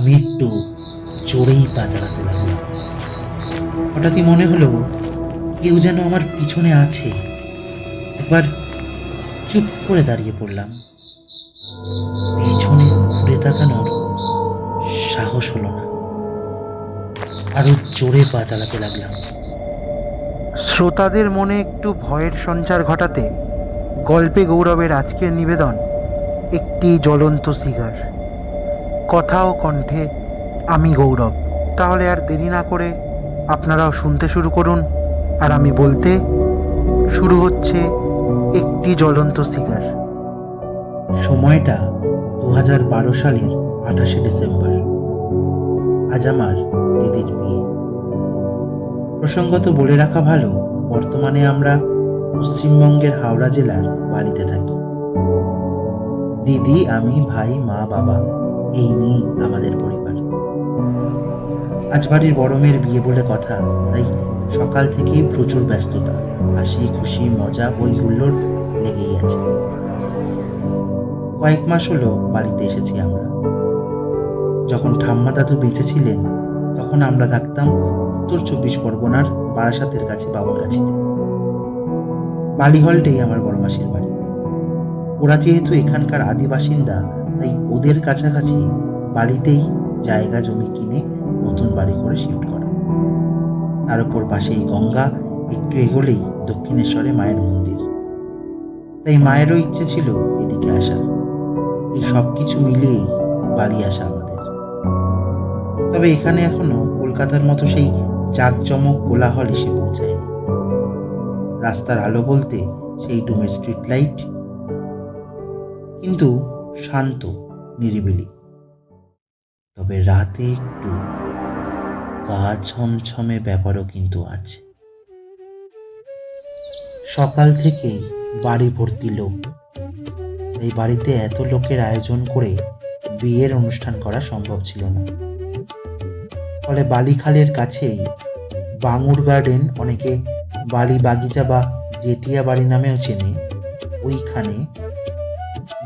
আমি একটু জোরেই পা চালাতে লাগলাম হঠাৎই মনে হলো, কেউ যেন আমার পিছনে আছে। একবার চুপ করে দাঁড়িয়ে পড়লাম। পিছনে ঘুরে তাকানোর সাহস হলো না। আরও জোরে পা চালাতে লাগলাম। শ্রোতাদের মনে একটু ভয়ের সঞ্চার ঘটাতে গল্পে গৌরবের আজকের নিবেদন, একটি জ্বলন্ত সিগার। কথা ও কণ্ঠে, আমি গৌরব। তাহলে আর দেরি না করে আপনারাও শুনতে শুরু করুন। আর আমি বলতে, শুরু হচ্ছে একটি জ্বলন্ত সিগার। সময়টা দু হাজার বারো সালের আঠাশে ডিসেম্বর। আজ আমার দিদির বিয়ে। প্রসঙ্গত বলে রাখা ভালো, বর্তমানে আমরা পশ্চিমবঙ্গের হাওড়া জেলার বাড়িতে থাকি। দিদি, আমি, ভাই, মা, বাবা। এই নিয়েই আমাদের পরিবার। আজ বাড়ির বড় মেয়ের বিয়ে বলে কথা, তাই সকাল থেকেই প্রচুর ব্যস্ততা, হাসি, খুশি, মজা হই হুল্লোড় লেগেই আছে। কয়েক মাস হলো বাড়িতে এসেছি আমরা। যখন ঠাম্মা দাদু বেঁচে ছিলেন, তখন আমরা থাকতাম উত্তর চব্বিশ পরগনার বারাসাতের কাছে বাবনগাছিতে বালিহলটাই আমার বড় মাসির বাড়ি। ওরা যেহেতু এখানকার আদি বাসিন্দা তাই ওদের কাছাকাছি বাড়িতেই জায়গা জমি কিনে নতুন বাড়ি করে শিফট করা। তার উপর পাশেই গঙ্গা, একটু এগোলেই দক্ষিণেশ্বরে মায়ের মন্দির। তাই মায়েরও ইচ্ছে ছিল এদিকে আসার এই সব কিছু মিলিয়েই বাড়ি আসা আমাদের। তবে এখানে এখনও কলকাতার মতো সেই জাঁকজমক কোলাহল এসে পৌঁছায়নি। রাস্তার আলো বলতে সেই ডুমের স্ট্রিট লাইট কিন্তু শান্ত, নিরিবিলি। তবে রাতে একটু গা ছমছমে ব্যাপারও কিন্তু আছে। সকাল থেকেই বাড়ি ভর্তি লোক। এই বাড়িতে এত লোকের আয়োজন করে বিয়ের অনুষ্ঠান করা সম্ভব ছিল না। ফলে বালিখালের কাছেই বাঙুর গার্ডেন অনেকে বালি বাগিচা বা জেটিয়া বাড়ি নামেও চেনে। ওইখানে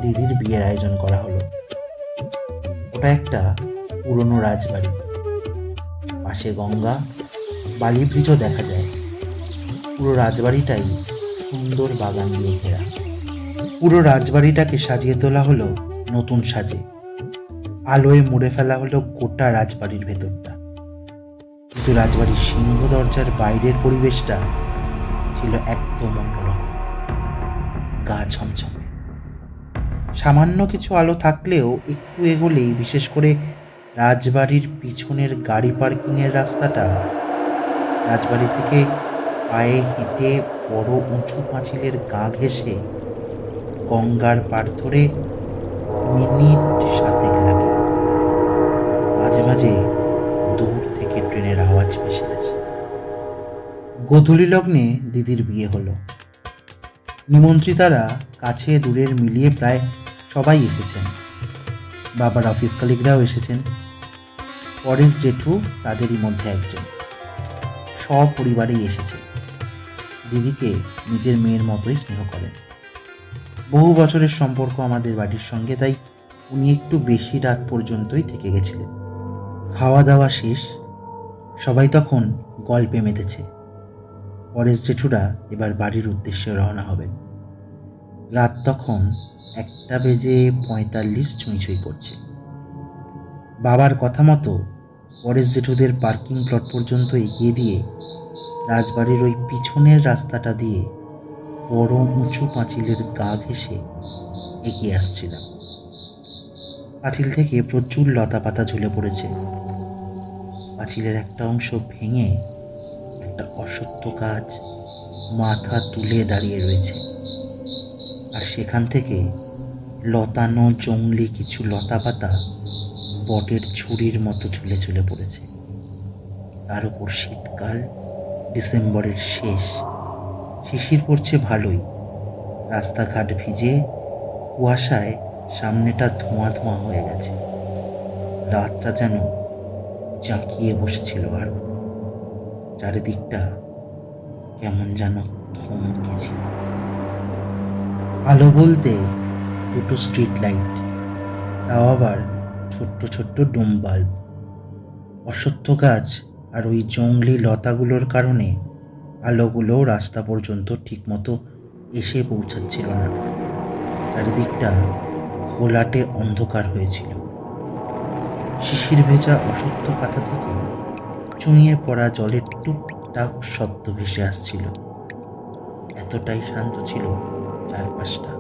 দিদির বিয়ের আয়োজন করা হলো। ওটা একটা পুরনো রাজবাড়ি। পাশে গঙ্গা বালি ব্রিজও দেখা যায়। পুরো রাজবাড়িটাই সুন্দর বাগান দিয়ে ঘেরা। পুরো রাজবাড়িটাকে সাজিয়ে তোলা হলো নতুন সাজে। আলোয় মুড়ে ফেলা হলো গোটা রাজবাড়ির ভেতরটা। কিন্তু রাজবাড়ির সিংহ দরজার বাইরের পরিবেশটা ছিল একদম অন্যরকম। গা ছমছমে। সামান্য কিছু আলো থাকলেও একটু এগোলেই, বিশেষ করে রাজবাড়ির পিছনের গাড়ি পার্কিংয়ের রাস্তাটা, রাজবাড়ি থেকে পায়ে হেঁটে বড় উঁচু পাঁচিলের গা ঘেঁষে গঙ্গার পার ধরে মিনিট সাতেক লাগে। মাঝে মাঝে দূর থেকে ট্রেনের আওয়াজ ভেসে আসে। গোধূলি লগ্নে দিদির বিয়ে হলো। নিমন্ত্রিতারা কাছে দূরের মিলিয়ে প্রায় সবাই এসেছেন। বাবার অফিস কালিগরাও এসেছেন। পরেশ জেঠু তাদেরই মধ্যে একজন। সপরিবারেই এসেছে দিদিকে নিজের মেয়ের মতোই স্নেহ করেন। বহু বছরের সম্পর্ক আমাদের বাড়ির সঙ্গে, তাই উনি একটু বেশি রাত পর্যন্তই থেকে গেছিলেন। খাওয়া দাওয়া শেষ, সবাই তখন গল্পে মেতেছে। পরেশ জেঠুরা এবার বাড়ির উদ্দেশ্যে রওনা হবেন। রাত তখন একটা বেজে পঁয়তাল্লিশ ছুঁই ছুঁই করছে। বাবার কথা মতো পরেশ জেঠুদের পার্কিং প্লট পর্যন্ত এগিয়ে দিয়ে রাজবাড়ির ওই পিছনের রাস্তাটা দিয়ে বড় উঁচু পাঁচিলের গা ঘেঁষে এগিয়ে আসছিলাম। পাঁচিল থেকে প্রচুর লতা পাতা ঝুলে পড়েছে। পাঁচিলের একটা অংশ ভেঙে একটা অসত্য গাছ মাথা তুলে দাঁড়িয়ে রয়েছে। আর সেখান থেকে লতানো জংলি কিছু লতা পাতা বটের ছুরির মতো ঝুলে ঝুলে পড়েছে। তার উপর শীতকাল, ডিসেম্বরের শেষ। শিশির পড়ছে ভালোই। রাস্তাঘাট ভিজে কুয়াশায় সামনেটা ধোঁয়া ধোঁয়া হয়ে গেছে। রাতটা যেন জাঁকিয়ে বসেছিল আর চারিদিকটা কেমন যেন থমকেছিল আলো বলতে দুটো স্ট্রিট লাইট তাও আবার ছোট্ট ছোট্ট ডুম অশ্বত্থ গাছ আর ওই জঙ্গলি লতাগুলোর কারণে আলোগুলো রাস্তা পর্যন্ত ঠিকমতো এসে পৌঁছাচ্ছিল না। চারিদিকটা ঘোলাটে অন্ধকার হয়েছিল। শিশির ভেজা অসত্য পাতা থেকে চুঁইয়ে পড়া জলের টুপটাপ শব্দ ভেসে আসছিল। এতটাই শান্ত ছিল চারপাশটা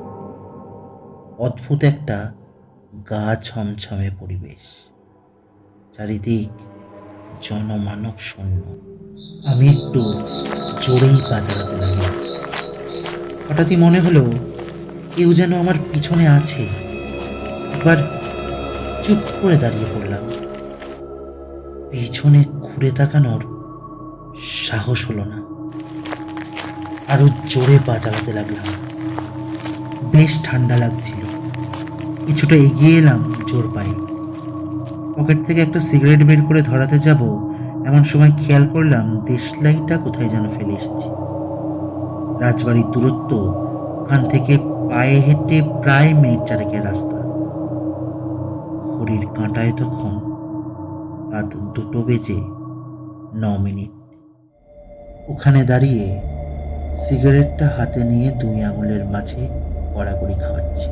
অদ্ভুত একটা গা ছমছমে পরিবেশ। চারিদিক জনমানব শূন্য। আমি একটু জোরেই পা চালাতে লাগলাম। হঠাৎই মনে হলো কেউ যেন আমার পিছনে আছে। একবার চুপ করে দাঁড়িয়ে পড়লাম। পিছনে ঘুরে তাকানোর সাহস হলো না। আরও জোরে চালাতে লাগলাম। বেশ ঠান্ডা লাগছিল। কিছুটা এগিয়ে এলাম জোর পায়ে। পকেট থেকে একটা সিগারেট বের করে ধরাতে যাব, এমন সময় খেয়াল করলাম দেশলাইটা কোথায় যেন ফেলে এসেছি। রাজবাড়ির দূরত্ব ওখান থেকে পায়ে হেঁটে প্রায় মিনিট চারেকের রাস্তা। ঘড়ির কাঁটায় তখন রাত দুটো বেজে ন মিনিট। ওখানে দাঁড়িয়ে সিগারেটটা হাতে নিয়ে দুই আঙুলের মাঝে গড়াগড়ি খাওয়াচ্ছি।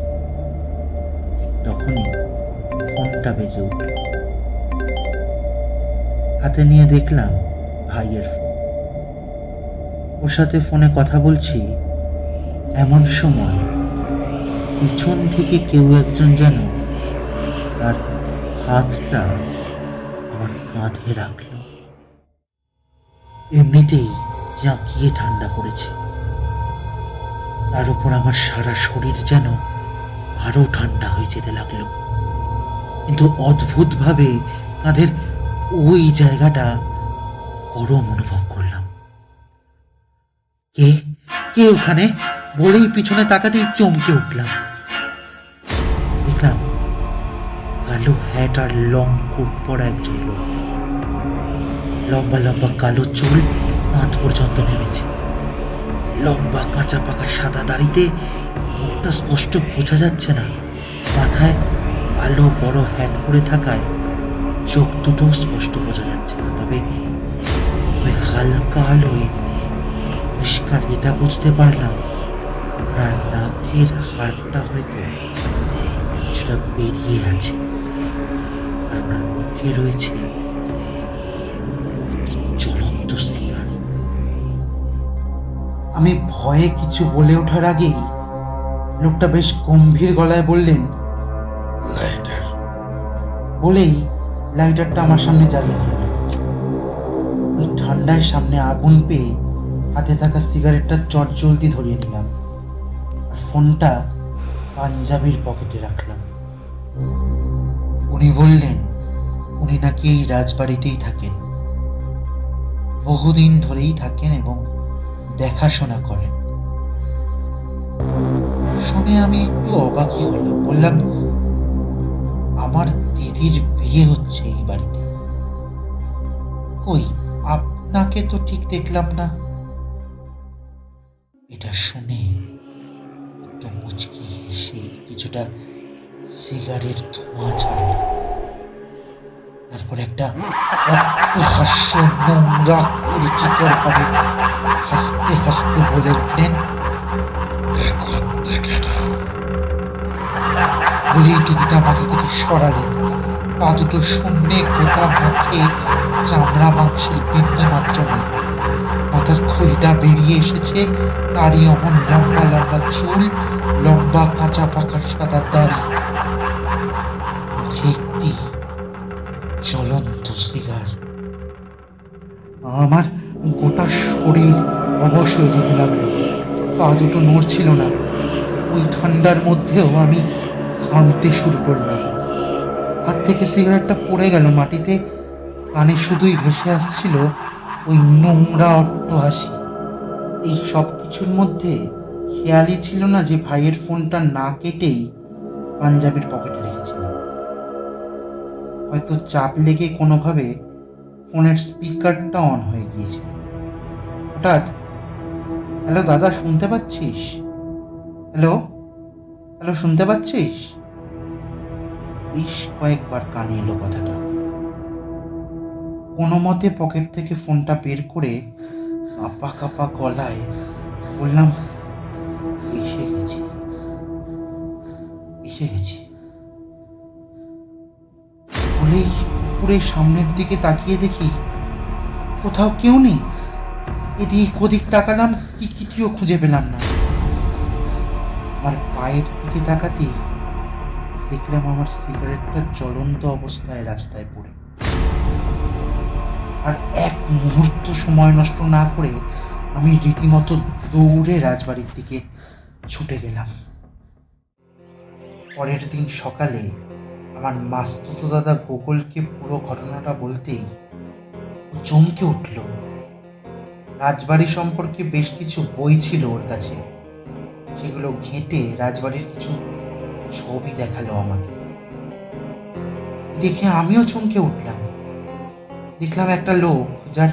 তখনই ফোনটা বেজে উঠল। হাতে নিয়ে দেখলাম ভাইয়ের ফোন। ওর সাথে ফোনে কথা বলছি, এমন সময় পিছন থেকে কেউ একজন যেন তার হাতটা আমার কাঁধে রাখল। এমনিতেই জাঁকিয়ে ঠান্ডা পড়েছে তার উপর আমার সারা শরীর যেন আরও ঠান্ডা হয়ে যেতে লাগল। কিন্তু অদ্ভুতভাবে তাদের ওই জায়গাটা গরম অনুভব করলাম। কে? কে ওখানে? বলেই পিছনে তাকাতেই চমকে উঠলাম। দেখলাম কালো হ্যাট আর লং কোট পরা একজন লম্বা লম্বা কালো চুল কাঁধ পর্যন্ত নেমেছে। লম্বা কাঁচা পাকা সাদা দাড়িতে মুখটা স্পষ্ট বোঝা যাচ্ছে না। মাথায় আলো বড় হ্যাট পরে থাকায় চোখ দুটো স্পষ্ট বোঝা যাচ্ছে না। তবে হালকা আলোয় পরিষ্কার এটা বুঝতে পারলাম। ওনার নাকের হাড়টা হয়তো কিছুটা বেরিয়ে আছে আর ওনার মুখে রয়েছে আমি ভয়ে কিছু বলে ওঠার আগেই লোকটা বেশ গম্ভীর গলায় বললেন লাইটার বলেই লাইটারটা আমার সামনে জ্বালিয়ে ধরল ওই ঠান্ডায় সামনে আগুন পেয়ে হাতে থাকা সিগারেটটা চট জলদি ধরিয়ে নিলাম আর ফোনটা পাঞ্জাবির পকেটে রাখলাম। উনি বললেন উনি নাকি এই রাজবাড়িতেই থাকেন। বহুদিন ধরেই থাকেন এবং দেখাশোনা করেন শুনে আমি একটু অবাকই হলাম। বললাম, আমার দিদির বিয়ে হচ্ছে এই বাড়িতে। কই, আপনাকে তো ঠিক দেখলাম না। এটা শুনে একটু মুচকি হেসে কিছুটা সিগারেট ধোঁয়া ছাড়ল। তারপর একটা হাস্য নোংরা পরিচিতর ভাবে হাসতে হাসতে বলে উঠলেন, এখন থেকে না। বলেই টুপিটা মাথা থেকে সরালেন। পা দুটো শূন্যে গোটা মুখে চামড়া মাংসের বিন্দু মাত্র নেই। মাথার খুলিটা বেরিয়ে এসেছে তারই অমন লম্বা লম্বা চুল, লম্বা কাঁচা পাকা সাদা দাড়ি। জ্বলন্ত আমার গোটা শরীর অবশ হয়ে যেতে লাগল। পা দুটো নড়ছিল না। ওই ঠান্ডার মধ্যেও আমি ঘামতে শুরু করলাম। হাত থেকে সিগারেটটা পড়ে গেল মাটিতে। কানে শুধুই ভেসে আসছিল ওই নোংরা অট্ট হাসি এই সব কিছুর মধ্যে খেয়ালই ছিল না যে ভাইয়ের ফোনটা না কেটেই পাঞ্জাবির পকেটে হয়তো চাপ লেগে কোনোভাবে ফোনের স্পিকারটা অন হয়ে গিয়েছে। হঠাৎ, হ্যালো দাদা, শুনতে পাচ্ছিস? হ্যালো হ্যালো, শুনতে পাচ্ছিস? বেশ কয়েকবার কানে এলো কথাটা। কোনো মতে পকেট থেকে ফোনটা বের করে কাপা কাপা গলায় বললাম, এসে গেছি এসে গেছি। পুকুরের সামনের দিকে তাকিয়ে দেখি কোথাও কেউ নেই। এদিক ওদিক তাকালাম, টিকিটিও খুঁজে পেলাম না। আমার পায়ের দিকে তাকাতেই দেখলাম আমার সিগারেটটা জ্বলন্ত অবস্থায় রাস্তায় পড়ে। আর এক মুহূর্ত সময় নষ্ট না করে আমি রীতিমতো দৌড়ে রাজবাড়ির দিকে ছুটে গেলাম। পরের দিন সকালে আমার মাস্তুতো দাদা গোকুলকে পুরো ঘটনাটা বলতেই চমকে উঠল। রাজবাড়ি সম্পর্কে বেশ কিছু বই ছিল ওর কাছে। সেগুলো ঘেঁটে রাজবাড়ির কিছু ছবি দেখাল আমাকে। দেখে আমিও চমকে উঠলাম। দেখলাম একটা লোক যার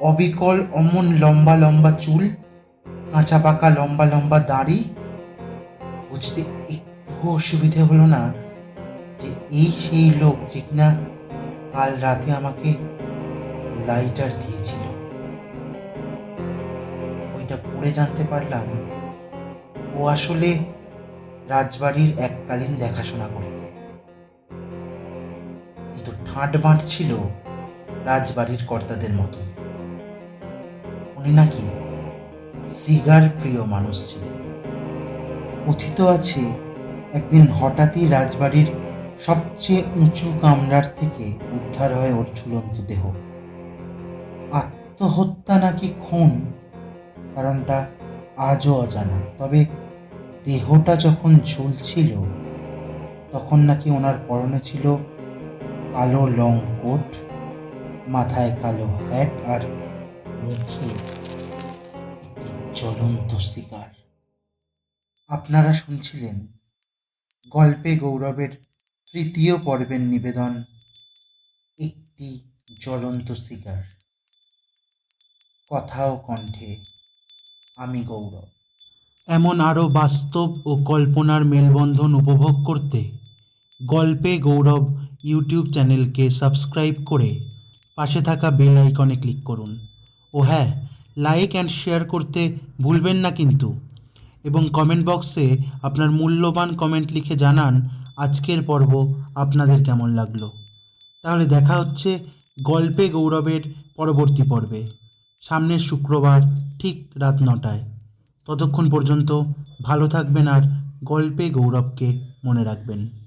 অবিকল অমন লম্বা লম্বা চুল, কাঁচা পাকা লম্বা লম্বা দাড়ি। বুঝতে একটু অসুবিধে হলো না। যে এই সেই লোক যে কিনা কাল রাতে আমাকে লাইটার দিয়েছিল। ওইটা পড়ে জানতে পারলাম, ও আসলে রাজবাড়ির এককালীন দেখাশোনা করত। কিন্তু ঠাঁট বাঁট ছিল রাজবাড়ির কর্তাদের মতো উনি নাকি সিগার প্রিয় মানুষ ছিলেন। কথিত আছে, একদিন হঠাৎই রাজবাড়ির সবচেয়ে উঁচু কামরার থেকে উদ্ধার হয় ওর ঝুলন্ত দেহ। আত্মহত্যা নাকি খুন? কারণটা আজও অজানা। তবে দেহটা যখন ঝুলছিল, তখন নাকি ওনার পরনে ছিল কালো লং কোট, মাথায় কালো হ্যাট আর মুখে জ্বলন্ত শিকার আপনারা শুনছিলেন গল্পে গৌরবের তৃতীয় পর্বের নিবেদন, একটি জ্বলন্ত শিকার কথা ও কণ্ঠে, আমি গৌরব। এমন আরও বাস্তব ও কল্পনার মেলবন্ধন উপভোগ করতে গল্পে গৌরব ইউটিউব চ্যানেলকে সাবস্ক্রাইব করে পাশে থাকা বেল আইকনে ক্লিক করুন। ও হ্যাঁ লাইক অ্যান্ড শেয়ার করতে ভুলবেন না কিন্তু। এবং কমেন্ট বক্সে আপনার মূল্যবান কমেন্ট লিখে জানান আজকের পর্ব আপনাদের কেমন লাগল? তাহলে দেখা হচ্ছে গল্পে গৌরবের পরবর্তী পর্বে। সামনের শুক্রবার ঠিক রাত নটায়। ততক্ষণ পর্যন্ত ভালো থাকবেন আর গল্পে গৌরবকে মনে রাখবেন।